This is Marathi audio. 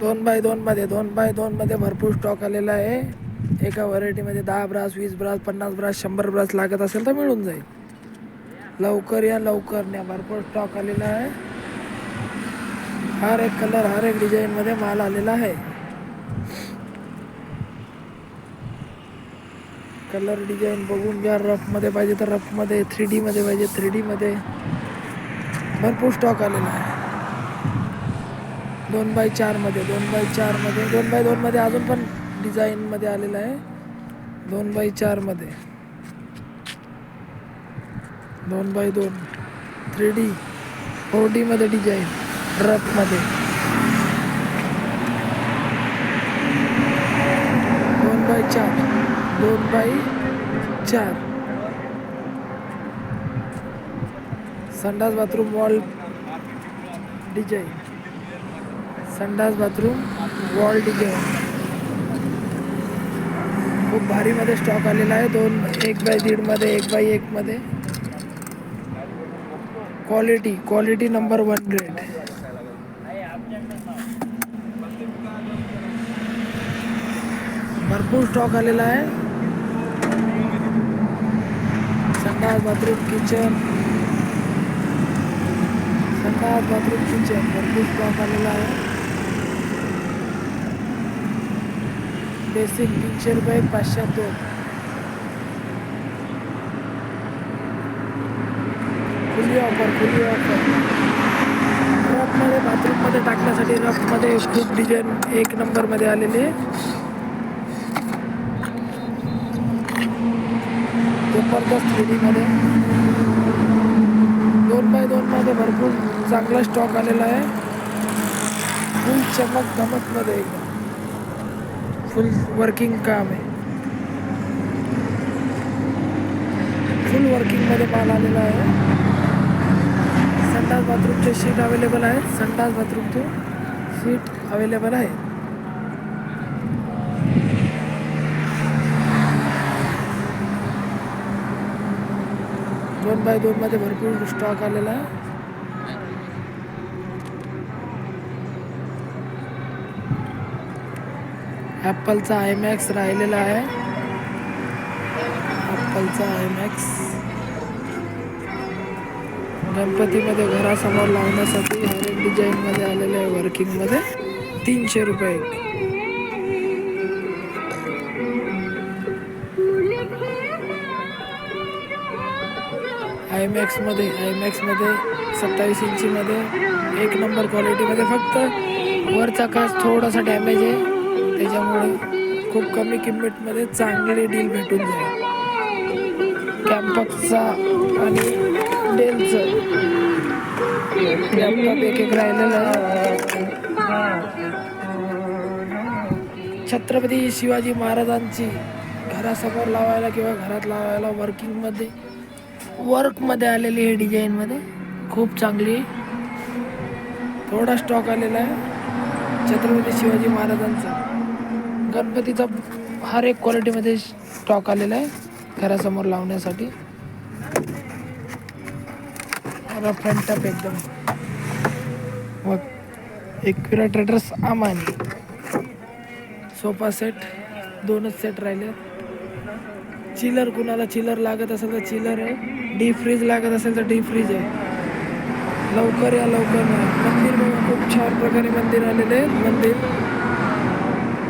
दोन बाय दोनमध्ये दोन बाय दोनमध्ये भरपूर स्टॉक आलेला आहे. एका व्हरायटीमध्ये दहा ब्रास वीस ब्रास पन्नास ब्रास शंभर ब्रास लागत असेल तर मिळून जाईल. लवकर या लवकर न्या. भरपूर स्टॉक आलेला आहे. हर एक कलर हर एक डिझाईनमध्ये माल आलेला आहे. कलर डिझाईन बघून घ्या. रफमध्ये पाहिजे तर रफमध्ये थ्री डीमध्ये पाहिजे थ्री डीमध्ये भरपूर स्टॉक आलेला आहे. दोन बाय चारमध्ये दोन बाय चारमध्ये दोन बाय दोनमध्ये अजून पण डिझाईनमध्ये आलेलं आहे. दोन बाय चारमध्ये दोन बाय दोन थ्री डी फोर डीमध्ये डिझाईन रफमध्ये दोन बाय चार दोन बाय चार. संडास बाथरूम वॉल डिझाईन संडास बाथरूम वॉल डिझाईन खूप भारीमध्ये स्टॉक आलेला आहे. दोन, एक बाय दीडमध्ये एक बाय एकमध्ये quality quality number one grade भरपूर स्टॉक आलेला आहे. संडास बाथरूम किचन संडास बाथरूम किचन भरपूर स्टॉक आलेला आहे. बेसिक तीनशे रुपये पाचशे दोन. खुली ऑफर खुली ऑफर रफमध्ये बाथरूममध्ये टाकण्यासाठी रफमध्ये खूप डिझाईन एक नंबरमध्ये आलेली. जबरदस्त थ्रीडीमध्ये दोन बाय दोनमध्ये भरपूर चांगला स्टॉक आलेला आहे. फुल चमक धमकमध्ये एकदम. फुल वर्किंग काम आहे फुल वर्किंगमध्ये माल आलेला आहे संडास बाथरूमचे सीट अवेलेबल आहे संडास बाथरूमचे सीट अवेलेबल आहे दोन बाय दोनमध्ये भरपूर स्टॉक आलेला आहे ॲपलचा आय मॅक्स राहिलेला आहे. ॲपलचा आय मॅक्स गणपतीमध्ये घरासमोर लावण्यासाठी हर एक डिझाईनमध्ये आलेले आहे वर्किंगमध्ये तीनशे रुपये. आयमॅक्समध्ये आय मॅक्समध्ये आय मॅक्समध्ये सत्तावीस इंचीमध्ये एक नंबर क्वालिटीमध्ये फक्त वरचा काच थोडासा डॅमेज आहे. त्याच्यामुळे खूप कमी किंमतमध्ये चांगले डील भेटून जाईल. कॅम्पक्सचा आणि डेलचं लॅपटॉप एक एक राहिलेलं आहे. छत्रपती शिवाजी महाराजांची घरासमोर लावायला किंवा घरात लावायला वर्किंगमध्ये वर्कमध्ये आलेली आहे डिझाईनमध्ये खूप चांगली. थोडा स्टॉक आलेला आहे. छत्रपती शिवाजी महाराजांचा. गणपतीचा हर एक क्वालिटीमध्ये स्टॉक आलेला आहे घरासमोर लावण्यासाठी. फ्रंट टप एकदम. मग एकविरा ट्रेडर्स आमानी सोफा सेट दोनच सेट राहिले. चिलर कुणाला चिलर लागत असेल तर चिलर आहे. डीप फ्रीज लागत असेल तर डीप फ्रीज आहे. लवकर या लवकर या मंदिर खूप छान प्रकारे मंदिर आलेले आहे. मंदिर